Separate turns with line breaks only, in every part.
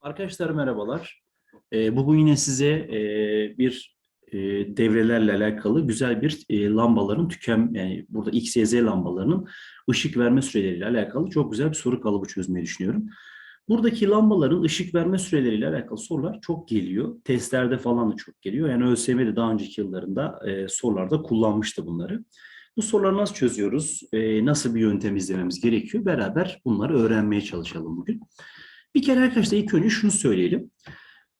Arkadaşlar merhabalar. Ee, bugün yine size e, bir e, devrelerle alakalı güzel bir e, lambaların tüken, yani burada X, Y, Z lambalarının ışık verme süreleriyle alakalı çok güzel bir soru kalıbı çözmeyi düşünüyorum. Buradaki lambaların ışık verme süreleriyle alakalı sorular çok geliyor. Testlerde falan da çok geliyor. Yani ÖSYM'de daha önceki yıllarında sorularda kullanmıştı bunları. Bu soruları nasıl çözüyoruz? Nasıl bir yöntem izlememiz gerekiyor? Beraber bunları öğrenmeye çalışalım bugün. Bir kere arkadaşlar ilk önce şunu söyleyelim.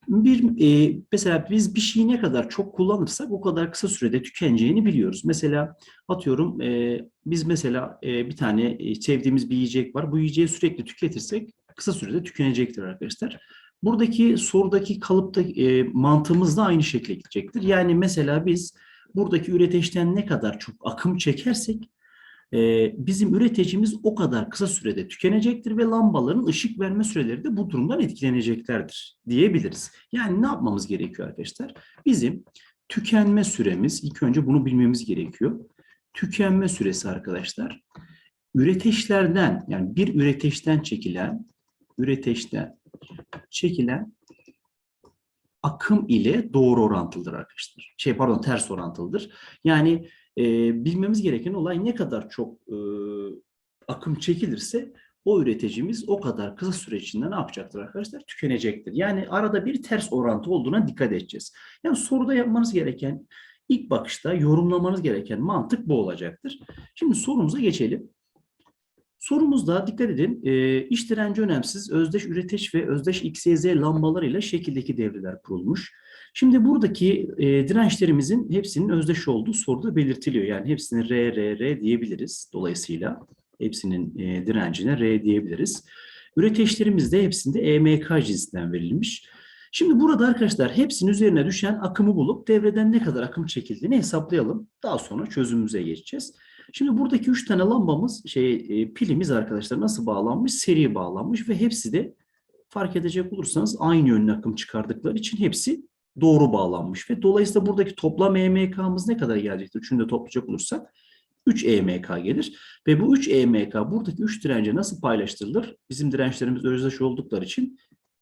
Bir e, mesela biz bir şeyi ne kadar çok kullanırsak o kadar kısa sürede tükeneceğini biliyoruz. Mesela atıyorum e, biz mesela e, bir tane e, sevdiğimiz bir yiyecek var. Bu yiyeceği sürekli tüketirsek kısa sürede tükenecektir arkadaşlar. Buradaki sorudaki kalıpta e, mantığımız da aynı şekilde gidecektir. Yani mesela biz buradaki üreteçten ne kadar çok akım çekersek e, bizim üreticimiz o kadar kısa sürede tükenecektir ve lambaların ışık verme süreleri de bu durumdan etkileneceklerdir diyebiliriz. Yani ne yapmamız gerekiyor arkadaşlar? Bizim tükenme süremiz, ilk önce bunu bilmemiz gerekiyor. Tükenme süresi arkadaşlar, üreteçlerden yani bir üreteçten çekilen, üreteçten çekilen akım ile doğru orantılıdır arkadaşlar. Şey pardon ters orantılıdır. Yani e, bilmemiz gereken olay ne kadar çok e, akım çekilirse o üreticimiz o kadar kısa süre içinde ne yapacaktır arkadaşlar? Tükenecektir. Yani arada bir ters orantı olduğuna dikkat edeceğiz. Yani soruda yapmanız gereken ilk bakışta yorumlamanız gereken mantık bu olacaktır. Şimdi sorumuza geçelim. Sorumuzda dikkat edin, e, iş direnci önemsiz, özdeş üreteç ve özdeş XYZ lambalarıyla şekildeki devreler kurulmuş. Şimdi buradaki e, dirençlerimizin hepsinin özdeş olduğu soruda belirtiliyor. Yani hepsini R, R, R diyebiliriz. Dolayısıyla hepsinin e, direncine R diyebiliriz. Üreteçlerimiz de hepsinde EMK cinsinden verilmiş. Şimdi burada arkadaşlar hepsinin üzerine düşen akımı bulup devreden ne kadar akım çekildiğini hesaplayalım. Daha sonra çözümümüze geçeceğiz. Şimdi buradaki üç tane lambamız, şey e, pilimiz arkadaşlar nasıl bağlanmış? Seri bağlanmış ve hepsi de fark edecek olursanız aynı yönlü akım çıkardıkları için hepsi doğru bağlanmış ve dolayısıyla buradaki toplam EMK'mız ne kadar gelecektir? Üçünü de toplayacak olursak 3 EMK gelir ve bu 3 EMK buradaki 3 dirence nasıl paylaştırılır? Bizim dirençlerimiz özdeş oldukları için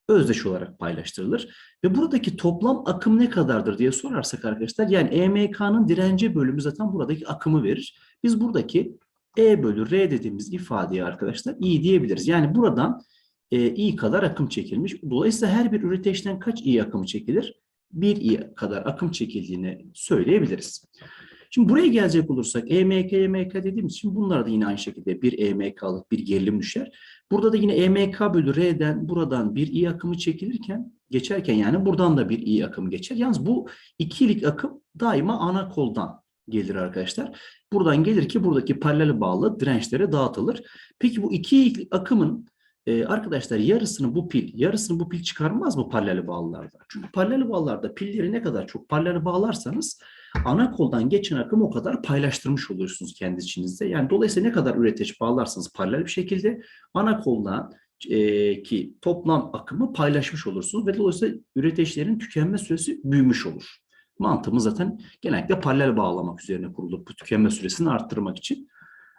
özdeş olarak paylaştırılır. Ve buradaki toplam akım ne kadardır diye sorarsak arkadaşlar yani EMK'nın dirence bölümü zaten buradaki akımı verir. Biz buradaki E bölü R dediğimiz ifadeye arkadaşlar I diyebiliriz. Yani buradan e, I kadar akım çekilmiş. Dolayısıyla her bir üreteçten kaç I akımı çekilir? 1 I kadar akım çekildiğini söyleyebiliriz. Şimdi buraya gelecek olursak EMK, EMK dediğimiz için bunlar da yine aynı şekilde bir EMK'lık bir gerilim düşer. Burada da yine EMK bölü R'den buradan bir I akımı çekilirken geçerken yani buradan da bir I akımı geçer. Yalnız bu ikilik akım daima ana koldan gelir arkadaşlar. Buradan gelir ki buradaki paralel bağlı dirençlere dağıtılır. Peki bu iki akımın e, arkadaşlar yarısını bu pil, yarısını bu pil çıkarmaz mı paralel bağlılarda? Çünkü paralel bağlılarda pilleri ne kadar çok paralel bağlarsanız ana koldan geçen akımı o kadar paylaştırmış oluyorsunuz kendi içinizde. Yani dolayısıyla ne kadar üretici bağlarsanız paralel bir şekilde ana koldan e, ki toplam akımı paylaşmış olursunuz ve dolayısıyla üreticilerin tükenme süresi büyümüş olur. Mantığımız zaten genellikle paralel bağlamak üzerine kurulur bu tükenme süresini arttırmak için.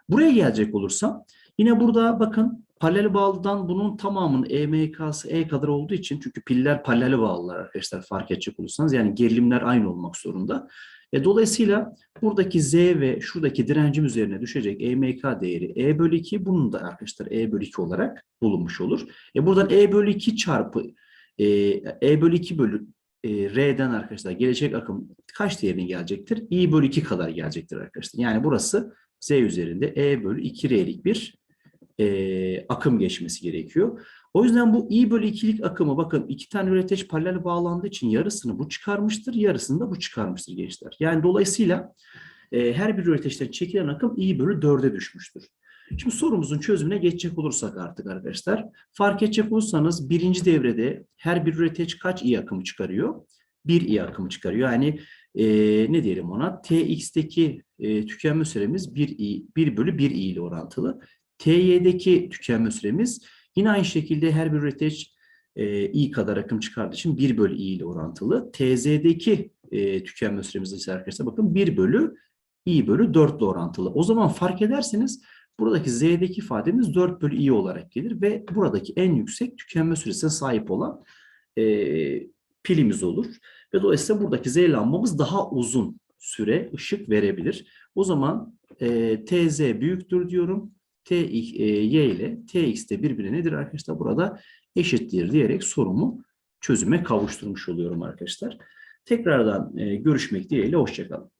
Buraya gelecek olursam yine burada bakın paralel bağlıdan bunun tamamının EMK'sı E kadar olduğu için çünkü piller paralel bağlılar arkadaşlar fark edecek olursanız yani gerilimler aynı olmak zorunda. E, dolayısıyla buradaki Z ve şuradaki direncim üzerine düşecek EMK değeri E bölü 2 bunun da arkadaşlar E bölü 2 olarak bulunmuş olur. E, buradan E bölü 2 çarpı e, E bölü 2 bölü e, R'den arkadaşlar gelecek akım kaç değerine gelecektir? I bölü 2 kadar gelecektir arkadaşlar. Yani burası Z üzerinde E bölü 2 R'lik bir e, akım geçmesi gerekiyor. O yüzden bu I bölü 2'lik akımı bakın iki tane üreteç paralel bağlandığı için yarısını bu çıkarmıştır, yarısını da bu çıkarmıştır gençler. Yani dolayısıyla e, her bir üreteçten çekilen akım I bölü 4'e düşmüştür. Şimdi sorumuzun çözümüne geçecek olursak artık arkadaşlar. Fark edecek olursanız birinci devrede her bir üreteç kaç I akımı çıkarıyor? 1 I akımı çıkarıyor. Yani e, ne diyelim ona? Tx'teki e, tükenme süremiz 1 I, 1 bölü 1 I ile orantılı. TY'deki tükenme süremiz yine aynı şekilde her bir üreteç e, I kadar akım çıkardığı için 1 bölü I ile orantılı. TZ'deki e, tükenme süremiz ise arkadaşlar bakın 1 bölü I bölü 4 ile orantılı. O zaman fark ederseniz Buradaki Z'deki ifademiz 4 bölü i olarak gelir ve buradaki en yüksek tükenme süresine sahip olan e, pilimiz olur. Ve dolayısıyla buradaki Z lambamız daha uzun süre ışık verebilir. O zaman e, TZ büyüktür diyorum. T, e, y ile Tx de birbirine nedir arkadaşlar? Burada eşittir diyerek sorumu çözüme kavuşturmuş oluyorum arkadaşlar. Tekrardan e, görüşmek dileğiyle. Hoşçakalın.